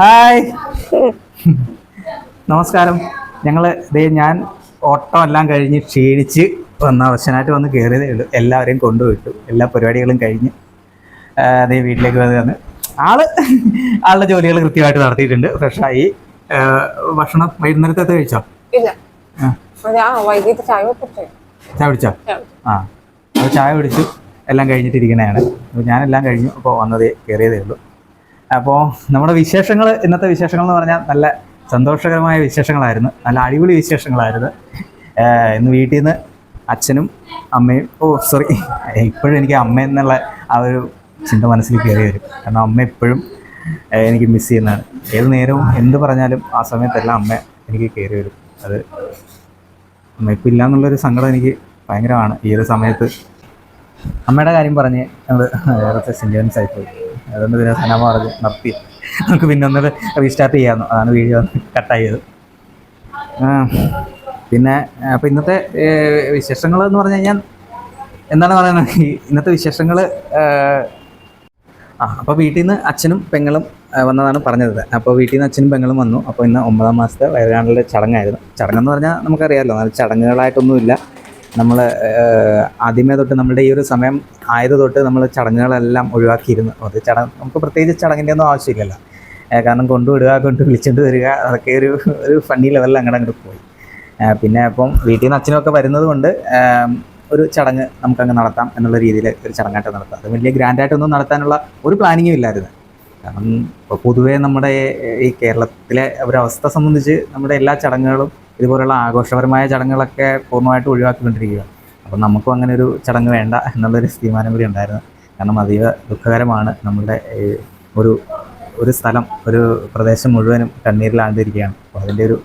Hi. നമസ്കാരം. ഞങ്ങൾ ദേ ഞാൻ ഓട്ടം എല്ലാം കഴിഞ്ഞ് ക്ഷീണിച്ച് വന്ന അവശനായിട്ട് വന്ന് കയറിയതേ ഉള്ളൂ. എല്ലാവരെയും കൊണ്ടുപോയിട്ടു എല്ലാ പരിപാടികളും കഴിഞ്ഞ് അതേ വീട്ടിലേക്ക് വന്ന് ആൾ ആളുടെ ജോലികൾ കൃത്യമായിട്ട് നടത്തിയിട്ടുണ്ട്. ഫ്രഷായി. ഭക്ഷണം വൈകുന്നേരത്തെ കഴിച്ചോ? വൈകിട്ട് ചായ കുടിച്ചു. ചായ കുടിച്ചോ? ആ. അപ്പോൾ ചായ കുടിച്ചു. എല്ലാം കഴിഞ്ഞിട്ടിരിക്കണതാണ് അപ്പോൾ ഞാനെല്ലാം കഴിഞ്ഞു. അപ്പോൾ വന്നതേ കയറിയതേ ഉള്ളൂ. അപ്പോൾ നമ്മുടെ വിശേഷങ്ങൾ ഇന്നത്തെ വിശേഷങ്ങൾ എന്ന് പറഞ്ഞാൽ നല്ല സന്തോഷകരമായ വിശേഷങ്ങളായിരുന്നു. നല്ല അടിപൊളി വിശേഷങ്ങളായിരുന്നു. ഇന്ന് വീട്ടിൽ നിന്ന് അച്ഛനും അമ്മയും ഓ സോറി ഇപ്പോഴും എനിക്ക് അമ്മ എന്നുള്ള ആ ഒരു ചിന്ത മനസ്സിൽ കയറി വരും. കാരണം അമ്മ എപ്പോഴും എനിക്ക് മിസ് ചെയ്യുന്നതാണ്. ഏത് നേരവും എന്ത് പറഞ്ഞാലും ആ സമയത്തെല്ലാം അമ്മ എനിക്ക് കയറി വരും. അത് അമ്മ ഇപ്പം ഇല്ല എന്നുള്ളൊരു സങ്കടം എനിക്ക് ഭയങ്കരമാണ്. ഈ ഒരു സമയത്ത് അമ്മയുടെ കാര്യം പറഞ്ഞ് ഞങ്ങൾ വേറെ സെന്റിമെൻസ് ആയിപ്പോയി. അതുകൊണ്ട് പിന്നെ സനമ പറഞ്ഞു നിർത്തി. നമുക്ക് പിന്നെ ഒന്ന് റീസ്റ്റാർട്ട് ചെയ്യാമെന്നു അതാണ് വീഡിയോ കട്ടായത്. പിന്നെ അപ്പോൾ ഇന്നത്തെ വിശേഷങ്ങൾ എന്ന് പറഞ്ഞു കഴിഞ്ഞാൽ എന്താണ് പറയുന്നത്? ഇന്നത്തെ വിശേഷങ്ങൾ ആ അപ്പോൾ വീട്ടിൽ നിന്ന് അച്ഛനും പെങ്ങളും വന്നതാണ് പറഞ്ഞത്. അപ്പോൾ വീട്ടിൽ നിന്ന് അച്ഛനും പെങ്ങളും വന്നു. അപ്പോൾ ഇന്ന് ഒമ്പതാം മാസത്തെ വയറുകാണലിന്റെ ചടങ്ങായിരുന്നു. ചടങ്ങെന്ന് പറഞ്ഞാൽ നമുക്കറിയാമല്ലോ. നല്ല ചടങ്ങുകളായിട്ടൊന്നുമില്ല. നമ്മൾ ആദ്യമേ തൊട്ട് നമ്മുടെ ഈ ഒരു സമയം ആയത് തൊട്ട് നമ്മൾ ചടങ്ങുകളെല്ലാം ഒഴിവാക്കിയിരുന്നു. അത് ചടങ്ങ് നമുക്ക് പ്രത്യേകിച്ച് ചടങ്ങിന്റെ ഒന്നും ആവശ്യമില്ലല്ലോ. കാരണം കൊണ്ടുവിടുക കൊണ്ട് വിളിച്ചുകൊണ്ട് വരിക അതൊക്കെ ഒരു ഒരു ഫണ്ണി ലെവലിൽ അങ്ങോട്ട് അങ്ങോട്ട് പോയി. പിന്നെ അപ്പം വീട്ടിൽ നിന്ന് അച്ഛനൊക്കെ വരുന്നത് കൊണ്ട് ഒരു ചടങ്ങ് നമുക്കങ്ങ് നടത്താം എന്നുള്ള രീതിയിൽ ഒരു ചടങ്ങായിട്ട് നടത്താം. അത് വലിയ ഗ്രാൻഡായിട്ടൊന്നും നടത്താനുള്ള ഒരു പ്ലാനിങ്ങും ഇല്ലായിരുന്നു. കാരണം പൊതുവേ നമ്മുടെ ഈ കേരളത്തിലെ ഒരവസ്ഥ സംബന്ധിച്ച് നമ്മുടെ എല്ലാ ചടങ്ങുകളും ഇതുപോലുള്ള ആഘോഷപരമായ ചടങ്ങുകളൊക്കെ പൂർണമായിട്ട് ഒഴിവാക്കിക്കൊണ്ടിരിക്കുക. അപ്പം നമുക്കും അങ്ങനെ ഒരു ചടങ്ങ് വേണ്ട എന്നുള്ളൊരു തീരുമാനം കൂടി ഉണ്ടായിരുന്നു. കാരണം അതീവ ദുഃഖകരമാണ് നമ്മുടെ ഒരു ഒരു സ്ഥലം ഒരു പ്രദേശം മുഴുവനും കണ്ണീരിലാണ്ടിരിക്കുകയാണ് അപ്പോൾ അതിന്റെ ഒരു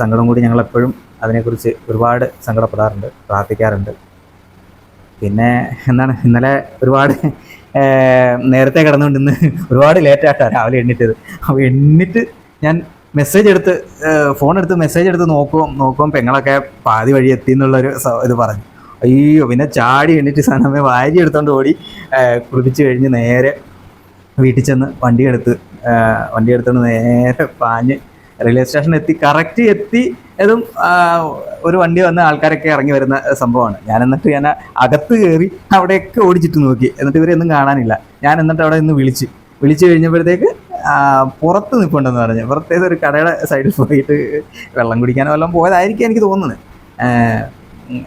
സങ്കടം കൂടി ഞങ്ങളെപ്പോഴും അതിനെക്കുറിച്ച് ഒരുപാട് സങ്കടപ്പെടാറുണ്ട് പ്രാർത്ഥിക്കാറുണ്ട്. പിന്നെ എന്താണ് ഇന്നലെ ഒരുപാട് നേരത്തെ കിടന്നുകൊണ്ട് ഇന്ന് ഒരുപാട് ലേറ്റായിട്ടാണ് രാവിലെ എണ്ണിട്ടത് അപ്പോൾ എണ്ണിട്ട് ഞാൻ മെസ്സേജ് എടുത്ത് ഫോൺ എടുത്ത് മെസ്സേജ് എടുത്ത് നോക്കുമ്പോൾ നോക്കുമ്പോൾ പെങ്ങളൊക്കെ പാതി വഴി എത്തി എന്നുള്ളൊരു ഇത് പറഞ്ഞു. അയ്യോ പിന്നെ ചാടി എണ്ണിട്ട് സാധനം വാരി എടുത്തോണ്ട് ഓടി കുളിപ്പിച്ച് കഴിഞ്ഞ് നേരെ വീട്ടിൽ ചെന്ന് വണ്ടി എടുത്ത് വണ്ടി എടുത്തോണ്ട് നേരെ പാഞ്ഞ് റെയിൽവേ സ്റ്റേഷനിൽ എത്തി. കറക്റ്റ് എത്തി. അതും ഒരു വണ്ടി വന്ന് ആൾക്കാരൊക്കെ ഇറങ്ങി വരുന്ന സംഭവമാണ്. ഞാൻ എന്നിട്ട് ഞാൻ അകത്ത് കയറി അവിടെയൊക്കെ ഓടിച്ചിട്ട് നോക്കി. എന്നിട്ട് ഇവരെയൊന്നും കാണാനില്ല. ഞാൻ എന്നിട്ട് അവിടെ നിന്ന് വിളിച്ച്. വിളിച്ചു കഴിഞ്ഞപ്പോഴത്തേക്ക് പുറത്ത് നിൽപ്പുണ്ടെന്ന് പറഞ്ഞു. പുറത്തേത് ഒരു കടയുടെ സൈഡിൽ പോയിട്ട് വെള്ളം കുടിക്കാനോ വല്ലതും പോയതായിരിക്കും എനിക്ക് തോന്നുന്നത്.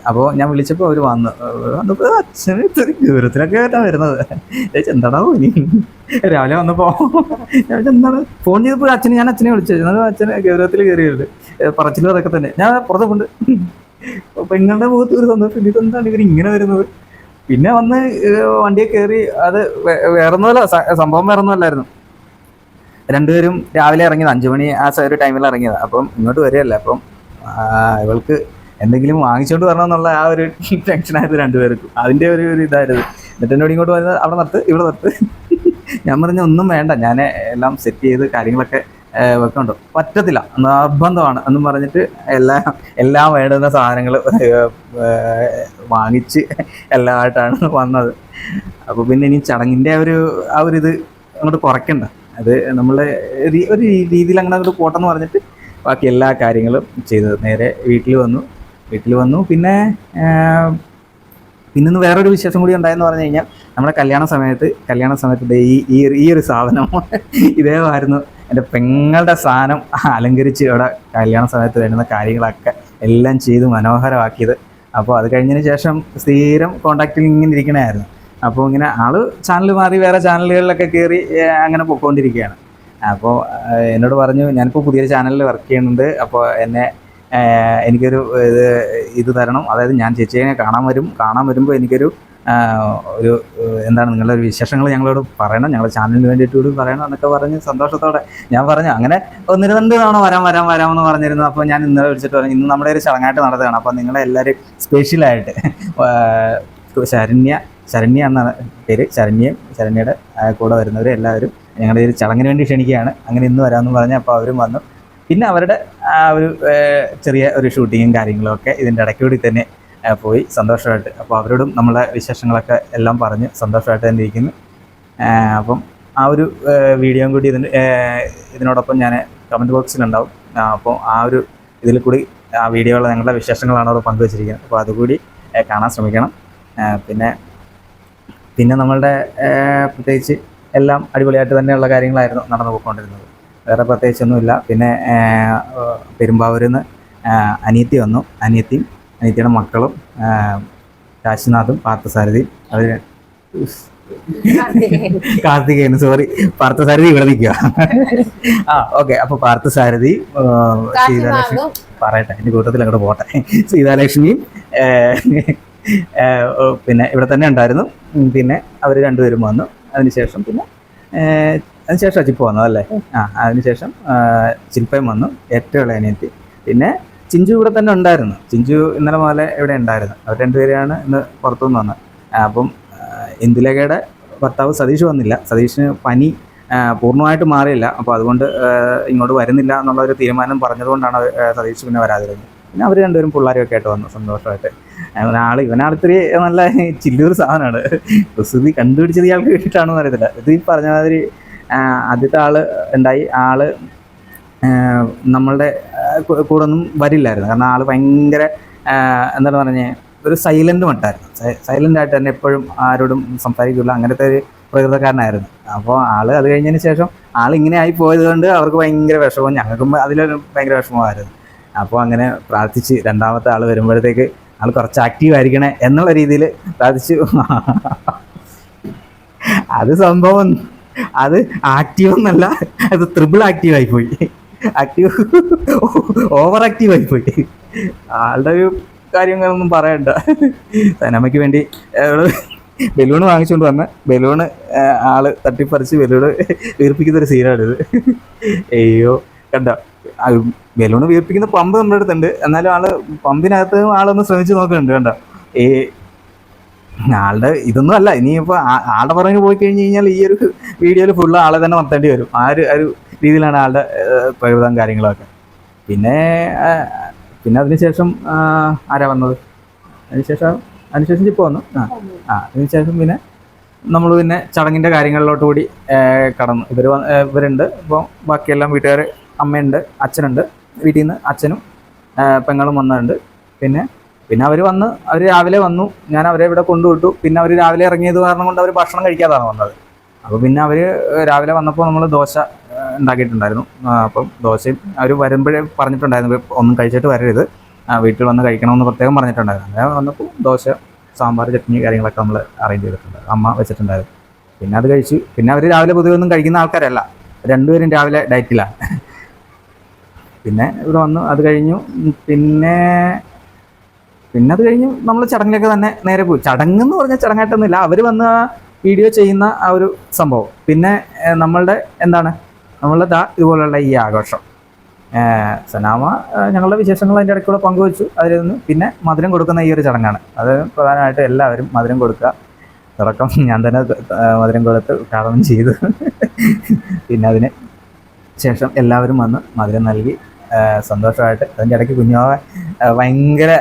അപ്പോൾ ഞാൻ വിളിച്ചപ്പോൾ അവർ വന്നു വന്നപ്പോൾ അച്ഛന് ഇത്ര ദൂരത്തിലൊക്കെ ആയിട്ടാണ് വരുന്നത്. എന്താണോ ഇനി രാവിലെ വന്നപ്പോൾ എന്താണ്? ഫോൺ ചെയ്തപ്പോൾ അച്ഛനെ ഞാൻ അച്ഛനെ വിളിച്ചു. എന്നാലും അച്ഛന് ഗൗരവത്തിൽ കയറിയത് പറച്ചിലും അതൊക്കെ തന്നെ. ഞാൻ പുറത്തു കൊണ്ട് പെങ്ങളുടെ മുഖത്ത് ഒരു സന്തോഷം. ഇതെന്താണ് ഇവർ ഇങ്ങനെ വരുന്നത്? പിന്നെ വന്ന് വണ്ടിയെ കയറി അത് വേറൊന്നുമല്ല സംഭവം വേറൊന്നുമല്ലായിരുന്നു. രണ്ടുപേരും രാവിലെ ഇറങ്ങിയത്. അഞ്ചു മണി ആ ഒരു ടൈമിൽ ഇറങ്ങിയത്. അപ്പം ഇങ്ങോട്ട് വരികയല്ല. അപ്പം ഇവൾക്ക് എന്തെങ്കിലും വാങ്ങിച്ചുകൊണ്ട് വരണം എന്നുള്ള ആ ഒരു ടെൻഷനായിരുന്നു രണ്ടുപേർക്കും. അതിന്റെ ഒരു ഒരു ഇതായിരുന്നു. എന്നിട്ട് എന്നോട് ഇങ്ങോട്ട് വരുന്നത് അവിടെ നിർത്ത് ഇവിടെ നിർത്ത്. ഞാൻ പറഞ്ഞ ഒന്നും വേണ്ട. ഞാൻ എല്ലാം സെറ്റ് ചെയ്ത് കാര്യങ്ങളൊക്കെ വെക്കണ്ടോ? പറ്റത്തില്ല. നിർബന്ധമാണ്. എന്നും പറഞ്ഞിട്ട് എല്ലാ എല്ലാം വേണ്ടുന്ന സാധനങ്ങൾ വാങ്ങിച്ച് എല്ലാമായിട്ടാണ് വന്നത്. അപ്പോൾ പിന്നെ ഇനി ചടങ്ങിന്റെ ഒരു ആ ഒരു ഇത് അങ്ങോട്ട് കുറയ്ക്കണ്ട. അത് നമ്മളെ ഒരു രീതിയിൽ അങ്ങനെ അങ്ങോട്ട് പോട്ടെന്ന് പറഞ്ഞിട്ട് ബാക്കി എല്ലാ കാര്യങ്ങളും ചെയ്തത്. നേരെ വീട്ടിൽ വന്നു. വീട്ടിൽ വന്നു. പിന്നെ പിന്നെ വേറൊരു വിശേഷം കൂടി ഉണ്ടായെന്ന് പറഞ്ഞു കഴിഞ്ഞാൽ നമ്മുടെ കല്യാണ സമയത്ത് കല്യാണ സമയത്ത് ഈ ഈ ഈ ഒരു സാധനം ഇതേമായിരുന്നു. എന്റെ പെങ്ങളുടെ സാധനം അലങ്കരിച്ച് ഇവിടെ കല്യാണ സമയത്ത് വരുന്ന കാര്യങ്ങളൊക്കെ എല്ലാം ചെയ്ത് മനോഹരമാക്കിയത്. അപ്പോൾ അത് കഴിഞ്ഞതിന് ശേഷം സ്ഥിരം കോണ്ടാക്റ്റിൽ ഇങ്ങനെ ഇരിക്കണമായിരുന്നു അപ്പോൾ ഇങ്ങനെ ആൾ ചാനൽ മാറി വേറെ ചാനലുകളിലൊക്കെ കയറി അങ്ങനെ പൊയ്ക്കൊണ്ടിരിക്കുകയാണ് അപ്പോൾ എന്നോട് പറഞ്ഞു ഞാനിപ്പോൾ പുതിയൊരു ചാനലിൽ വർക്ക് ചെയ്യുന്നുണ്ട്. അപ്പോൾ എന്നെ എനിക്കൊരു ഇത് ഇത് തരണം. അതായത് ഞാൻ ചേച്ചിയെ കാണാൻ വരും. കാണാൻ വരുമ്പോൾ എനിക്കൊരു ഒരു എന്താണ് നിങ്ങളുടെ ഒരു വിശേഷങ്ങൾ ഞങ്ങളോട് പറയണം. ഞങ്ങളുടെ ചാനലിന് വേണ്ടിയിട്ട് കൂടി പറയണം എന്നൊക്കെ പറഞ്ഞ് സന്തോഷത്തോടെ ഞാൻ പറഞ്ഞു. അങ്ങനെ ഒന്ന് രണ്ട് തവണ വരാൻ വരാം വരാമെന്ന് പറഞ്ഞിരുന്നു. അപ്പോൾ ഞാൻ ഇന്നലെ വിളിച്ചിട്ട് പറഞ്ഞു ഇന്ന് നമ്മുടെ ഒരു ചടങ്ങായിട്ട് നടത്തുകയാണ്. അപ്പോൾ നിങ്ങളെല്ലാവരും സ്പെഷ്യലായിട്ട് ശരണ്യ ശരണ്യ എന്നാണ് പേര്. ശരണ്യയും ശരണ്യയുടെ കൂടെ വരുന്നവർ എല്ലാവരും ഞങ്ങളുടെ ഒരു ചടങ്ങിന് വേണ്ടി ക്ഷണിക്കുകയാണ്. അങ്ങനെ ഇന്ന് വരാമെന്ന് പറഞ്ഞ് അപ്പോൾ അവരും വന്നു. പിന്നെ അവരുടെ ആ ഒരു ചെറിയ ഒരു ഷൂട്ടിങ്ങും കാര്യങ്ങളും ഒക്കെ ഇതിന്റെ ഇടയ്ക്കൂടി തന്നെ പോയി സന്തോഷമായിട്ട്. അപ്പോൾ അവരോടും നമ്മളെ വിശേഷങ്ങളൊക്കെ എല്ലാം പറഞ്ഞ് സന്തോഷമായിട്ട് തന്നെ ഇരിക്കുന്നു. അപ്പം ആ ഒരു വീഡിയോയും കൂടി ഇതിന് ഇതിനോടൊപ്പം ഞാൻ കമന്റ് ബോക്സിലുണ്ടാവും. അപ്പോൾ ആ ഒരു ഇതിൽ കൂടി ആ വീഡിയോകൾ ഞങ്ങളുടെ വിശേഷങ്ങളാണ് അവിടെ പങ്കുവച്ചിരിക്കുന്നത്. അപ്പോൾ അതുകൂടി കാണാൻ ശ്രമിക്കണം. പിന്നെ പിന്നെ നമ്മളുടെ പ്രത്യേകിച്ച് എല്ലാം അടിപൊളിയായിട്ട് തന്നെയുള്ള കാര്യങ്ങളായിരുന്നു നടന്നു പോയിക്കൊണ്ടിരുന്നത് വേറെ പ്രത്യേകിച്ചൊന്നുമില്ല. പിന്നെ പെരുമ്പാവൂരിൽ നിന്ന് അനിയത്തി വന്നു. അനിയത്തിയും അനിയത്തിയുടെ മക്കളും കാശിനാഥും പാർത്ഥസാരഥിയും. അവർ കാർത്തികേയൻ. സോറി. പാർത്ഥസാരഥി ഇവിടെ നിൽക്കുക ആ ഓക്കെ. അപ്പൊ പാർത്ഥസാരഥി സീതാലക്ഷ്മി പറയട്ടെ എന്റെ കൂട്ടത്തിൽ അങ്ങോട്ട് പോട്ടെ. സീതാലക്ഷ്മിയും പിന്നെ ഇവിടെ തന്നെ ഉണ്ടായിരുന്നു. പിന്നെ അവർ രണ്ടുപേരും വന്നു. അതിനുശേഷം പിന്നെ അതിനുശേഷം ചിപ്പ് വന്നു അല്ലേ? ആ അതിനുശേഷം ശില്പയും വന്നു. ഏറ്റവും ഇളയ അനിയത്തി. പിന്നെ ചിഞ്ചു ഇവിടെ തന്നെ ഉണ്ടായിരുന്നു. ചിഞ്ചു ഇന്നലെ മുതലേ ഇവിടെ ഉണ്ടായിരുന്നു. അവർ രണ്ടുപേരെയാണ് ഇന്ന് പുറത്തുനിന്ന് വന്നത്. അപ്പം ഇന്ദുലേഖയുടെ ഭർത്താവ് സതീഷ് വന്നില്ല. സതീഷിന് പനി പൂർണമായിട്ട് മാറിയില്ല. അപ്പോൾ അതുകൊണ്ട് ഇങ്ങോട്ട് വരുന്നില്ല എന്നുള്ള ഒരു തീരുമാനം പറഞ്ഞതുകൊണ്ടാണ് സതീഷ് പിന്നെ വരാതിരുന്നത്. പിന്നെ അവർ രണ്ടുപേരും പിള്ളേരൊക്കെ ആയിട്ട് വന്നു സന്തോഷമായിട്ട്. ഇവനാൾ ഇവനാൾ നല്ല ചില്ലൂർ സാധനമാണ്. കുസൃതി കണ്ടുപിടിച്ചത് ഇയാൾക്ക് കിട്ടിയിട്ടാണെന്ന് അറിയത്തില്ല. ഇത് ഈ പറഞ്ഞ മാതിരി ആദ്യത്തെ ആൾ ഉണ്ടായി. ആൾ നമ്മളുടെ കൂടെ ഒന്നും വരില്ലായിരുന്നു. കാരണം ആൾ ഭയങ്കര എന്താണ് പറഞ്ഞേ ഒരു സൈലന്റ് മട്ടായിരുന്നു. സൈലന്റ് ആയിട്ട് തന്നെ എപ്പോഴും ആരോടും സംസാരിക്കില്ല അങ്ങനത്തെ ഒരു പ്രകൃതക്കാരനായിരുന്നു. അപ്പോൾ ആൾ അത് കഴിഞ്ഞതിന് ശേഷം ആൾ ഇങ്ങനെ ആയി പോയത് കൊണ്ട് അവർക്ക് ഭയങ്കര വിഷമം ഞങ്ങൾക്കും അതിലൊരു ഭയങ്കര വിഷമമായിരുന്നു അപ്പോൾ അങ്ങനെ പ്രാർത്ഥിച്ച് രണ്ടാമത്തെ ആൾ വരുമ്പോഴത്തേക്ക് ആൾ കുറച്ച് ആക്റ്റീവ് ആയിരിക്കണേ എന്നുള്ള രീതിയിൽ സാധിച്ചു. അത് സംഭവം അത് ആക്റ്റീവ് എന്നല്ല അത് ത്രിബിൾ ആക്റ്റീവ് ആയിപ്പോയി ആക്റ്റീവ് ഓവർ ആക്റ്റീവ് ആയിപ്പോയി ആളുടെ ഒരു കാര്യങ്ങളൊന്നും പറയണ്ട. സനമ്മയ്ക്ക് വേണ്ടി ബലൂൺ വാങ്ങിച്ചുകൊണ്ട് വന്ന് ബലൂണ് ആൾ തട്ടിപ്പറിച്ച് ബലൂണ് വീർപ്പിക്കുന്ന ഒരു സീനാണിത് അയ്യോ കണ്ട? ബലൂണ് വീർപ്പിക്കുന്ന പമ്പ് നമ്മുടെ അടുത്തുണ്ട്. എന്നാലും ആൾ പമ്പിനകത്ത് ആളൊന്ന് ശ്രമിച്ചു നോക്കുന്നുണ്ട് കണ്ട? ഈ ആളുടെ ഇതൊന്നും അല്ല. ഇനിയിപ്പോൾ ആളുടെ പറഞ്ഞു പോയി കഴിഞ്ഞ് കഴിഞ്ഞാൽ ഈ ഒരു വീഡിയോയിൽ ഫുള്ള് ആളെ തന്നെ നടത്തേണ്ടി വരും. ആ ഒരു ഒരു രീതിയിലാണ് ആളുടെ പ്രകൃതം കാര്യങ്ങളൊക്കെ. പിന്നെ പിന്നെ അതിനുശേഷം ആരാ വന്നത്? അതിനുശേഷം അതിനുശേഷം ഇപ്പോൾ വന്നു. ആ ആ അതിനുശേഷം പിന്നെ നമ്മൾ പിന്നെ ചടങ്ങിന്റെ കാര്യങ്ങളിലോട്ട് കൂടി കടന്നു. ഇവർ ഇവരുണ്ട്. അപ്പോൾ ബാക്കിയെല്ലാം വീട്ടുകാർ അമ്മയുണ്ട് അച്ഛനുണ്ട്. വീട്ടിൽ നിന്ന് അച്ഛനും പെങ്ങളും വന്നിട്ടുണ്ട്. പിന്നെ പിന്നെ അവർ വന്ന് അവർ രാവിലെ വന്നു. ഞാൻ അവരെ ഇവിടെ കൊണ്ടുവിട്ടു. പിന്നെ അവർ രാവിലെ ഇറങ്ങിയത് കാരണം കൊണ്ട് അവർ ഭക്ഷണം കഴിക്കാതാണ് വന്നത്. അപ്പോൾ പിന്നെ അവർ രാവിലെ വന്നപ്പോൾ നമ്മൾ ദോശ ഉണ്ടാക്കിയിട്ടുണ്ടായിരുന്നു. അപ്പം ദോശയും അവർ വരുമ്പോഴേ പറഞ്ഞിട്ടുണ്ടായിരുന്നു. ഒന്നും കഴിച്ചിട്ട് വരരുത്. വീട്ടിൽ വന്ന് കഴിക്കണമെന്ന് പ്രത്യേകം പറഞ്ഞിട്ടുണ്ടായിരുന്നു. അങ്ങനെ വന്നപ്പോൾ ദോശ സാമ്പാർ ചട്നി കാര്യങ്ങളൊക്കെ നമ്മൾ അറേഞ്ച് ചെയ്തിട്ടുണ്ട്. അമ്മ വെച്ചിട്ടുണ്ടായിരുന്നു. പിന്നെ അത് കഴിച്ചു പിന്നെ അവർ രാവിലെ പൊതുവെ ഒന്നും കഴിക്കുന്ന ആൾക്കാരല്ല. രണ്ടുപേരും രാവിലെ ഡയറ്റിലാണ്. പിന്നെ ഇവിടെ വന്നു അത് കഴിഞ്ഞു. പിന്നെ പിന്നെ അത് കഴിഞ്ഞു നമ്മൾ ചടങ്ങിലൊക്കെ തന്നെ നേരെ പോയി. ചടങ്ങ് എന്ന് പറഞ്ഞാൽ ചടങ്ങായിട്ടൊന്നുമില്ല. അവർ വന്ന് ആ വീഡിയോ ചെയ്യുന്ന ആ ഒരു സംഭവം. പിന്നെ നമ്മളുടെ എന്താണ്? നമ്മളുടെ ദാ ഇതുപോലുള്ള ഈ ആഘോഷം. സനാമ ഞങ്ങളുടെ വിശേഷങ്ങൾ അതിന്റെ ഇടയ്ക്കൂടെ പങ്കുവച്ചു. അതിൽ നിന്ന് പിന്നെ മധുരം കൊടുക്കുന്ന ഈ ഒരു ചടങ്ങാണ്. അത് പ്രധാനമായിട്ട് എല്ലാവരും മധുരം കൊടുക്കുക. തുടക്കം ഞാൻ തന്നെ മധുരം കൊടുത്ത് ഉദ്ഘാടനം ചെയ്തു. പിന്നെ അതിന് ശേഷം എല്ലാവരും വന്ന് മധുരം നൽകി. സന്തോഷമായിട്ട്. അതിന്റെ ഇടയ്ക്ക് കുഞ്ഞാവ ഭയങ്കര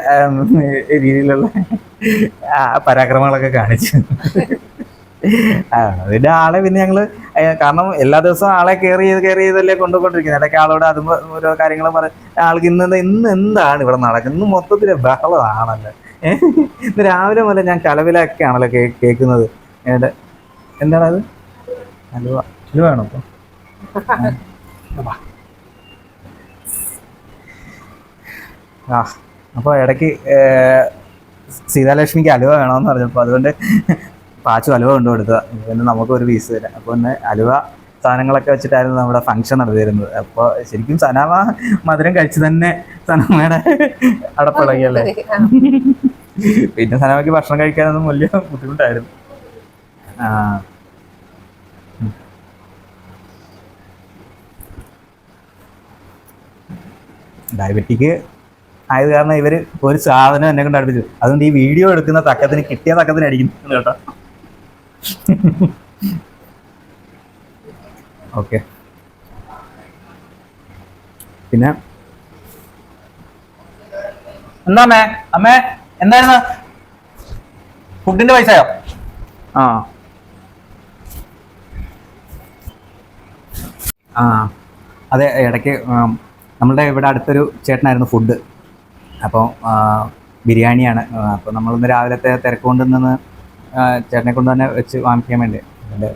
രീതിയിലുള്ള പരാക്രമങ്ങളൊക്കെ കാണിച്ചു. അതിന്റെ ആളെ പിന്നെ ഞങ്ങൾ കാരണം എല്ലാ ദിവസവും ആളെ കയറി ചെയ്ത് കയറി ചെയ്തല്ലേ കൊണ്ടുപോയിക്കൊണ്ടിരിക്കുന്നത്. ഇടയ്ക്ക് ആളോട് അതും ഓരോ കാര്യങ്ങളും പറ ആൾക്ക് ഇന്ന് ഇന്ന് എന്താണ് ഇവിടെ നടക്കുന്നത്? ഇന്ന് മൊത്തത്തിൽ ബഹളമാണല്ലോ. ഇന്ന് രാവിലെ മുതൽ ഞാൻ കലവിലൊക്കെ ആണല്ലോ കേ കേൾക്കുന്നത്. ഏടെ എന്താണത് ഹലുവ അലുവാണോ വേണോ ആ അപ്പോൾ ഇടയ്ക്ക് സീതാലക്ഷ്മിക്ക് അലുവ വേണമെന്ന് പറഞ്ഞപ്പോൾ അതുകൊണ്ട് പാച്ചു അലുവ കൊണ്ടു കൊടുത്തത് പിന്നെ നമുക്ക് ഒരു പീസ് തരാം. അപ്പോൾ ഒന്ന് അലുവ സാധനങ്ങളൊക്കെ വെച്ചിട്ടായിരുന്നു നമ്മുടെ ഫംഗ്ഷൻ നടത്തിയിരുന്നത്. അപ്പോൾ ശരിക്കും സനാമ മധുരം കഴിച്ച് തന്നെ സനാമയുടെ അടപ്പിളകിയല്ലേ പിന്നെ സനാമയ്ക്ക് ഭക്ഷണം കഴിക്കാനൊന്നും വലിയ ബുദ്ധിമുട്ടായിരുന്നു. ആ. ഡയബറ്റിക് ആയത് കാരണം ഇവർ ഒരു സാധനം എന്നെ കൊണ്ട് അടുപ്പിച്ചു. അതുകൊണ്ട് ഈ വീഡിയോ എടുക്കുന്ന തക്കത്തിന് കിട്ടിയ തക്കത്തിന് അടിക്കുന്നു കേട്ടോ. ഓക്കെ. പിന്നെ? എന്താ അമ്മേ? അമ്മേ എന്തായിരുന്നു? ഫുഡിന്റെ പൈസയോ? ആ. ആ. അതെ ഇടയ്ക്ക് നമ്മളുടെ ഇവിടെ അടുത്തൊരു ചേട്ടനായിരുന്നു ഫുഡ്. അപ്പോൾ ബിരിയാണിയാണ്. അപ്പോൾ നമ്മളിന്ന് രാവിലത്തെ തിരക്ക് കൊണ്ട് നിന്ന് ചേട്ടനെ കൊണ്ട് തന്നെ വെച്ച് വാങ്ങിക്കാൻ വേണ്ടി. അതിന്റെ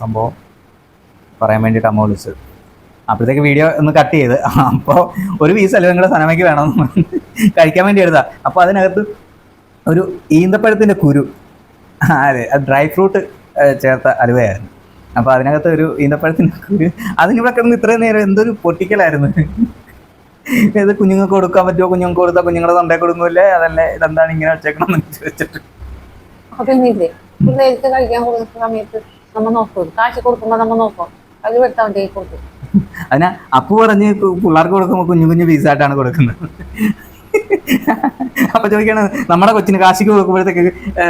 സംഭവം പറയാൻ വേണ്ടിയിട്ട് അമ്മ വിളിച്ചത്. അപ്പോഴത്തേക്ക് വീഡിയോ ഒന്ന് കട്ട് ചെയ്ത്. അപ്പോൾ ഒരു പീസ് അല്ല നിങ്ങളുടെ സനമയ്ക്ക് വേണം കഴിക്കാൻ വേണ്ടി എടുത്താ അപ്പോൾ അതിനകത്ത് ഒരു ഈന്തപ്പഴത്തിന്റെ കുരു. അതെ അത് ഡ്രൈ ഫ്രൂട്ട് ചേർത്ത അലുവയായിരുന്നു. അപ്പോൾ അതിനകത്ത് ഒരു ഈന്തപ്പഴത്തിന്റെ കുരു. അതിനിവിടെ കിടന്ന് ഇത്രയും നേരം എന്തൊരു പൊട്ടിക്കലായിരുന്നു. ഇത് കുഞ്ഞുങ്ങൾക്ക് കൊടുക്കാൻ പറ്റുമോ? കുഞ്ഞുങ്ങൾക്ക് കൊടുത്താൽ കുഞ്ഞുങ്ങളുടെ തൊണ്ടേ കൊടുക്കൂല്ലേ അതല്ലേ ഇതെന്താണ് ഇങ്ങനെ വെച്ചേക്കണം എന്ന് ചോദിച്ചിട്ട് കഴിക്കാൻ കൊടുക്കുന്ന സമയത്ത് നമ്മ നോക്കും. കാശ് കൊടുക്കുമ്പോ നമ്മ നോക്കും. അത് വെട്ടാൻ കൊടുക്കും അതിന് അപ്പു പറഞ്ഞ് പിള്ളേർക്ക് കൊടുക്കുമ്പോൾ കുഞ്ഞു കുഞ്ഞു പീസായിട്ടാണ് കൊടുക്കുന്നത്. അപ്പൊ ചോദിക്കാണ് നമ്മുടെ കൊച്ചിന് കാശിക്ക് കൊടുക്കുമ്പോഴത്തേക്ക്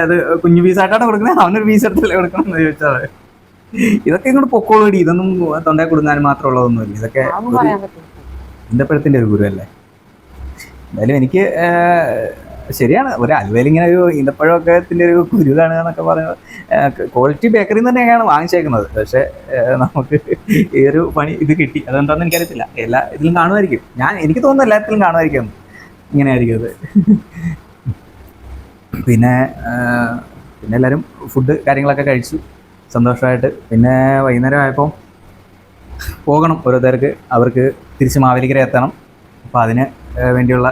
അത് കുഞ്ഞു പീസായിട്ടാണ് കൊടുക്കുന്നത്? അവനൊരു പീസ് എടുത്തല്ലേ കൊടുക്കണം എന്ന് ചോദിച്ചത് ഇതൊക്കെ ഇങ്ങോട്ട് പൊക്കോളൂടി. ഇതൊന്നും തൊണ്ടേ കൊടുക്കാൻ മാത്രമുള്ളതൊന്നുമില്ല ഇതൊക്കെ ഈന്തപ്പഴത്തിന്റെ ഒരു ഗുരുവല്ലേ? എന്തായാലും എനിക്ക് ശരിയാണ്. ഒരു അലുവയിൽ ഇങ്ങനെ ഒരു ഈന്തപ്പഴമൊക്കെത്തിന്റെ ഒരു കുരു കാണുക എന്നൊക്കെ പറയുന്നത്. ക്വാളിറ്റി ബേക്കറിയിൽ നിന്ന് തന്നെയാണ് വാങ്ങിച്ചേക്കുന്നത്. പക്ഷേ നമുക്ക് ഈ ഒരു പണി ഇത് കിട്ടി. അതെന്താണെന്ന് എനിക്കറിയത്തില്ല. എല്ലാ ഇതിലും കാണുമായിരിക്കും. ഞാൻ എനിക്ക് തോന്നുന്നു എല്ലാത്തിലും കാണുമായിരിക്കും. ഇങ്ങനെ ആയിരിക്കും അത്. പിന്നെ പിന്നെ എല്ലാവരും ഫുഡ് കാര്യങ്ങളൊക്കെ കഴിച്ചു. സന്തോഷമായിട്ട്. പിന്നെ വൈകുന്നേരം ആയപ്പോൾ പോകണം ഓരോരുത്തർക്ക് അവർക്ക് തിരിച്ച് മാവേലിക്കര എത്തണം. അപ്പോൾ അതിന് വേണ്ടിയുള്ള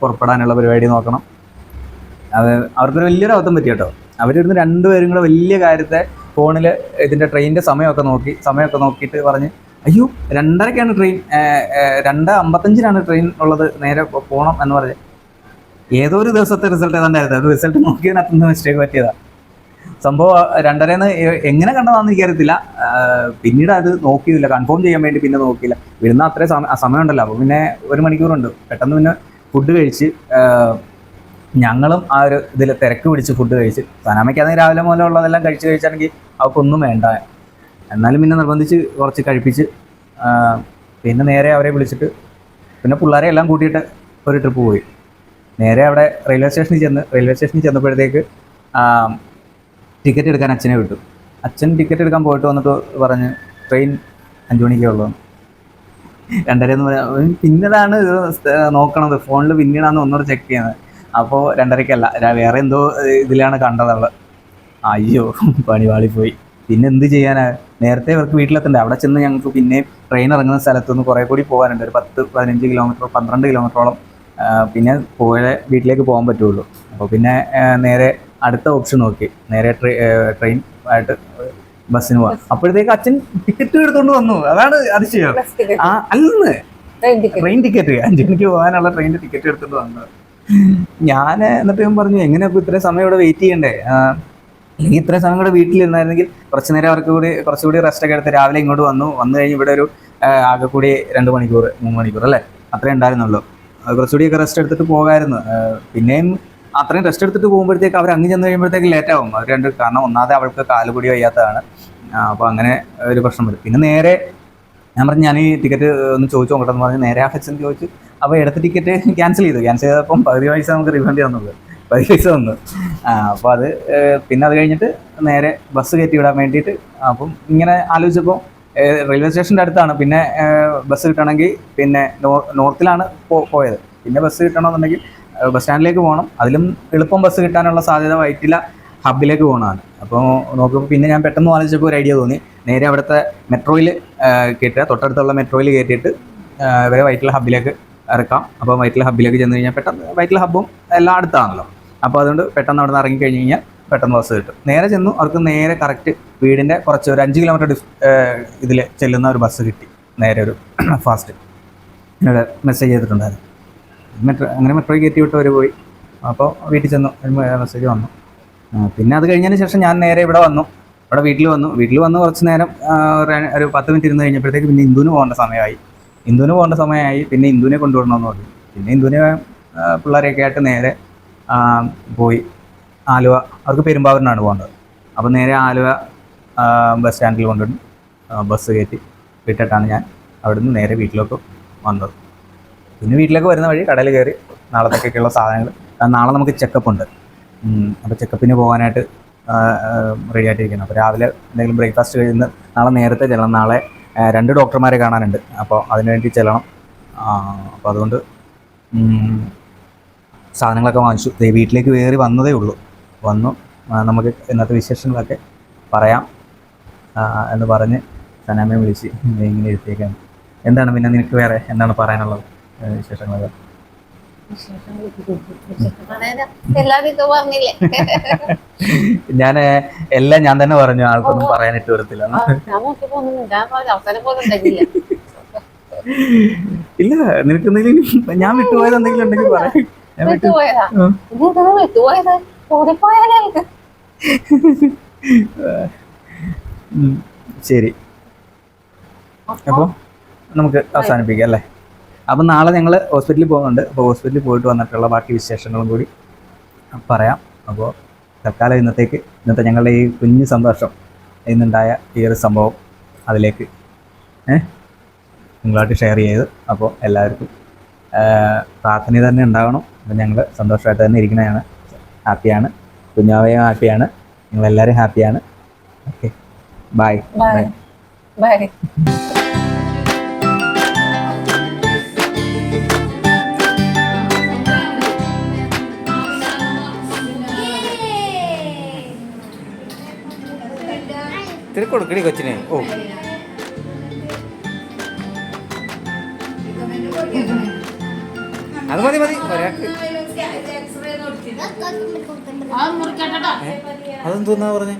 പുറപ്പെടാനുള്ള പരിപാടി നോക്കണം. അത് അവർക്കൊരു വലിയൊരു അബദ്ധം പറ്റി കേട്ടോ. അവരിരുന്ന് രണ്ടുപേരും കൂടെ വലിയ കാര്യത്തെ ഫോണിൽ ഇതിന്റെ ട്രെയിനിന്റെ സമയമൊക്കെ നോക്കി സമയമൊക്കെ നോക്കിയിട്ട് പറഞ്ഞ് അയ്യോ രണ്ടരക്കാണ് ട്രെയിൻ. രണ്ട് അമ്പത്തഞ്ചിനാണ് ട്രെയിൻ ഉള്ളത്. നേരെ പോകണം എന്ന് പറഞ്ഞ്. ഏതോ ഒരു ദിവസത്തെ റിസൾട്ട് ഏതാണ്ടായിരുന്നു. അത് റിസൾട്ട് നോക്കിയതിനകത്തുനിന്ന് മിസ്റ്റേക്ക് പറ്റിയതാണ് സംഭവം രണ്ടരന്ന് എങ്ങനെ കണ്ടതാണെന്ന് എനിക്കറിയത്തില്ല. പിന്നീട് അത് നോക്കിയില്ല. കൺഫേം ചെയ്യാൻ വേണ്ടി പിന്നെ നോക്കിയില്ല. വരുന്ന അത്രേ സമയം ഉണ്ടല്ലോ അപ്പോൾ പിന്നെ ഒരു മണിക്കൂറുണ്ട്. പെട്ടെന്ന് പിന്നെ ഫുഡ് കഴിച്ച് ഞങ്ങളും ആ ഒരു ഇതിൽ തിരക്ക് പിടിച്ച് ഫുഡ് കഴിച്ച്. സനാമയ്ക്കാണെങ്കിൽ രാവിലെ മുതലേ ഉള്ളതെല്ലാം കഴിച്ച് കഴിച്ചാണെങ്കിൽ അവൾക്കൊന്നും വേണ്ട. എന്നാലും പിന്നെ നിർബന്ധിച്ച് കുറച്ച് കഴിപ്പിച്ച് പിന്നെ നേരെ അവരെ വിളിച്ചിട്ട് പിന്നെ പിള്ളേരെ എല്ലാം കൂട്ടിയിട്ട് ഒരു ട്രിപ്പ് പോയി. നേരെ അവിടെ റെയിൽവേ സ്റ്റേഷനിൽ ചെന്ന് റെയിൽവേ സ്റ്റേഷനിൽ ചെന്നപ്പോഴത്തേക്ക് ടിക്കറ്റ് എടുക്കാൻ അച്ഛനെ വിട്ടു. അച്ഛൻ ടിക്കറ്റ് എടുക്കാൻ പോയിട്ട് വന്നിട്ട് പറഞ്ഞ് ട്രെയിൻ അഞ്ചു മണിക്കേ ഉള്ളൂ. രണ്ടര എന്ന് പറയാം പിന്നീടാണ് ഇത് നോക്കണത്. ഫോണിൽ പിന്നീടാണ് ഒന്നുകൂടെ ചെക്ക് ചെയ്യുന്നത് അപ്പോൾ രണ്ടരയ്ക്കല്ല വേറെ എന്തോ ഇതിലാണ് കണ്ടത് അവൾ. അയ്യോ പണി പോയി പിന്നെ എന്ത് ചെയ്യാനാ? നേരത്തെ ഇവർക്ക് വീട്ടിലെത്തണ്ടേ? അവിടെ ചെന്ന് ഞങ്ങൾക്ക് പിന്നെ ട്രെയിൻ ഇറങ്ങുന്ന സ്ഥലത്തുനിന്ന് കുറേ കൂടി പോകാനുണ്ട്. ഒരു പത്ത് പതിനഞ്ച് കിലോമീറ്റർ പന്ത്രണ്ട് കിലോമീറ്ററോളം പിന്നെ പോയ വീട്ടിലേക്ക് പോകാൻ പറ്റുള്ളൂ. അപ്പോൾ പിന്നെ നേരെ അടുത്ത ഓപ്ഷൻ നോക്കി. നേരെ ട്രെയിൻ ആയിട്ട് ബസ്സിന് പോവാം. അപ്പോഴത്തേക്ക് അച്ഛൻ ടിക്കറ്റ് എടുത്തോണ്ട് വന്നു. അതാണ് അതിശയം. ആ അല്ലെന്ന് ട്രെയിൻ ടിക്കറ്റ് അഞ്ചു മണിക്ക് പോകാനുള്ള ട്രെയിനിന്റെ ടിക്കറ്റ് എടുത്തോണ്ട് വന്നു. ഞാൻ എന്നിട്ട് ഞാൻ പറഞ്ഞു എങ്ങനെയൊക്കെ ഇത്രയും സമയം ഇവിടെ വെയിറ്റ് ചെയ്യണ്ടേ? അല്ലെങ്കിൽ ഇത്രയും സമയം കൂടെ വീട്ടിലിരുന്നായിരുന്നെങ്കിൽ കുറച്ച് നേരം അവർക്ക് കൂടി കുറച്ചുകൂടി റെസ്റ്റ് ഒക്കെ എടുത്ത് രാവിലെ ഇങ്ങോട്ട് വന്നു. വന്നു കഴിഞ്ഞ് ഇവിടെ ഒരു ആകെ കൂടി രണ്ട് മണിക്കൂർ മൂന്ന് മണിക്കൂർ അല്ലേ? അത്രേ ഉണ്ടായിരുന്നുള്ളൂ. കുറച്ചുകൂടി കുറച്ചുകൂടിയൊക്കെ റെസ്റ്റ് എടുത്തിട്ട് പോകാമായിരുന്നു പിന്നെയും അത്രയും റെസ്റ്റ് എടുത്തിട്ട് പോകുമ്പോഴത്തേക്ക് അവർ അങ്ങ് ചെന്ന് കഴിയുമ്പോഴത്തേക്ക് ലേറ്റ് ആവും. അവർ രണ്ട് കാരണം ഒന്നാതെ അവൾക്ക് കാലുപൊടി വയ്യാത്തതാണ്. അപ്പോൾ അങ്ങനെ ഒരു പ്രശ്നം വരും. പിന്നെ നേരെ ഞാൻ പറഞ്ഞു ഞാൻ ഈ ടിക്കറ്റ് ഒന്ന് ചോദിച്ചു നോക്കട്ടെ എന്ന് പറഞ്ഞ് നേരെ ആ അച്ഛൻ ചോദിച്ചു അപ്പോൾ എടുത്ത ടിക്കറ്റ് ക്യാൻസൽ ചെയ്തു. ക്യാൻസൽ ചെയ്തപ്പം പകുതി പൈസ നമുക്ക് റീഫണ്ട് തന്നത് പകുതി പൈസ തന്നു. അപ്പോൾ അത് പിന്നെ അത് കഴിഞ്ഞിട്ട് നേരെ ബസ് കയറ്റി വിടാൻ വേണ്ടിയിട്ട് അപ്പം ഇങ്ങനെ ആലോചിച്ചപ്പോൾ റെയിൽവേ സ്റ്റേഷന്റെ അടുത്താണ്. പിന്നെ ബസ് കിട്ടണമെങ്കിൽ പിന്നെ നോർ നോർത്തിലാണ് പോയത്. പിന്നെ ബസ് കിട്ടണമെന്നുണ്ടെങ്കിൽ ബസ് സ്റ്റാൻഡിലേക്ക് പോകണം. അതിലും എളുപ്പം ബസ് കിട്ടാനുള്ള സാധ്യത വൈറ്റില ഹബിലേക്ക് പോകണമാണ് അപ്പോൾ നോക്കുമ്പോൾ പിന്നെ ഞാൻ പെട്ടെന്ന് ആലോചിച്ചപ്പോൾ ഒരു ഐഡിയ തോന്നി. നേരെ അവിടുത്തെ മെട്രോയിൽ കയറ്റുക തൊട്ടടുത്തുള്ള മെട്രോയിൽ കയറ്റിയിട്ട് ഇവരെ വൈറ്റില ഹബിലേക്ക് ഇറക്കാം. അപ്പോൾ വൈറ്റില ഹബിലേക്ക് ചെന്ന് കഴിഞ്ഞാൽ പെട്ടെന്ന് വൈറ്റില ഹബ്ബും എല്ലാം അടുത്താണല്ലോ. അപ്പോൾ അതുകൊണ്ട് പെട്ടെന്ന് അവിടെ നിന്ന് ഇറങ്ങി കഴിഞ്ഞ് കഴിഞ്ഞാൽ പെട്ടെന്ന് ബസ് കിട്ടും. നേരെ ചെന്നു അവർക്ക് നേരെ കറക്റ്റ് വീടിന്റെ കുറച്ച് ഒരു അഞ്ച് കിലോമീറ്റർ ഡിസ് ഇതിൽ ചെല്ലുന്ന ഒരു ബസ് കിട്ടി. നേരെ ഒരു ഫാസ്റ്റ്. എന്നോട് മെസ്സേജ് ചെയ്തിട്ടുണ്ടായിരുന്നു. മെട്രോ അങ്ങനെ മെട്രോയിൽ കയറ്റി വിട്ട് അവർ പോയി. അപ്പോൾ വീട്ടിൽ ചെന്നു. മെസ്സേജ് വന്നു. പിന്നെ അത് കഴിഞ്ഞതിന് ശേഷം ഞാൻ നേരെ ഇവിടെ വന്നു. ഇവിടെ വീട്ടിൽ വന്നു. വീട്ടിൽ വന്ന് കുറച്ച് നേരം ഒരു- പത്ത് മിനിറ്റ് ഇരുന്ന് കഴിഞ്ഞപ്പോഴത്തേക്ക് പിന്നെ ഇന്ദുവിന് പോകേണ്ട സമയമായി. ഇന്ദുവിന് പോകേണ്ട സമയമായി. പിന്നെ ഇന്ദുവിനെ കൊണ്ടുവരണമെന്ന് പറഞ്ഞു. പിന്നെ ഇന്ദുവിനെ പിള്ളേരെയൊക്കെ ആയിട്ട് നേരെ പോയി. ആലുവ. അവർക്ക് പെരുമ്പാവൂരിനാണ് പോകേണ്ടത്. അപ്പോൾ നേരെ ആലുവ ബസ് സ്റ്റാൻഡിൽ കൊണ്ടുവന്നു. ബസ് കയറ്റി വിട്ടിട്ടാണ് ഞാൻ അവിടുന്ന് നേരെ വീട്ടിലേക്ക് വന്നത്. പിന്നെ വീട്ടിലേക്ക് വരുന്ന വഴി കടയിൽ കയറി നാളത്തേക്കൊക്കെയുള്ള സാധനങ്ങൾ. നാളെ നമുക്ക് ചെക്കപ്പ് ഉണ്ട്. അപ്പോൾ ചെക്കപ്പിന് പോകാനായിട്ട് റെഡി ആയിട്ടിരിക്കണം അപ്പോൾ രാവിലെ എന്തെങ്കിലും ബ്രേക്ക്ഫാസ്റ്റ് കഴിയുന്ന നാളെ നേരത്തെ ചെല്ലണം. നാളെ രണ്ട് ഡോക്ടർമാരെ കാണാനുണ്ട്. അപ്പോൾ അതിനുവേണ്ടി ചെല്ലണം. അപ്പോൾ അതുകൊണ്ട് സാധനങ്ങളൊക്കെ വാങ്ങിച്ചു. വീട്ടിലേക്ക് കയറി വന്നതേ ഉള്ളൂ. വന്നു നമുക്ക് ഇന്നത്തെ വിശേഷങ്ങളൊക്കെ പറയാം. എന്ന് പറഞ്ഞ് സനാമയെ വിളിച്ച് ഇങ്ങനെ ഇരുത്തിയേക്കാണ്. എന്താണ് പിന്നെ നിനക്ക് വേറെ എന്താണ് പറയാനുള്ളത്? വിശേഷങ്ങളൊക്കെ ഞാൻ എല്ലാം ഞാൻ തന്നെ പറഞ്ഞു ആൾക്കൊന്നും പറയാനിട്ട് വരത്തില്ല. ഇല്ല നിനക്ക് എന്തെങ്കിലും ഞാൻ വിട്ടുപോയത് എന്തെങ്കിലും ഉണ്ടെങ്കിൽ പറയാം. ശരി. അപ്പോൾ നമുക്ക് അവസാനിപ്പിക്കാം അല്ലേ? അപ്പം നാളെ ഞങ്ങൾ ഹോസ്പിറ്റലിൽ പോകുന്നുണ്ട്. അപ്പോൾ ഹോസ്പിറ്റലിൽ പോയിട്ട് വന്നിട്ടുള്ള ബാക്കി വിശേഷങ്ങളും കൂടി പറയാം. അപ്പോൾ തൽക്കാലം ഇന്നത്തേക്ക് ഇന്നത്തെ ഞങ്ങളുടെ ഈ കുഞ്ഞു സന്തോഷം ഇന്നുണ്ടായ ഈ ഒരു സംഭവം അതിലേക്ക് ഏ നിങ്ങളായിട്ട് ഷെയർ ചെയ്ത് അപ്പോൾ എല്ലാവർക്കും പ്രാർത്ഥന തന്നെ ഉണ്ടാകണം അപ്പം ഞങ്ങൾ സന്തോഷമായിട്ട് തന്നെ ഇരിക്കുന്നതാണ്. ഹാപ്പിയാണ്. കുഞ്ഞാവയും ഹാപ്പിയാണ്. നിങ്ങളെല്ലാവരും ഹാപ്പിയാണ്. ഓക്കെ. ബൈ ബൈ ബൈ ഇത്തിരി കൊടുക്കടി കൊച്ചിന്. ഓ. അത് മതി മതി. ഒരാൾക്ക്. അതെന്തോന്നാ പറഞ്ഞേ?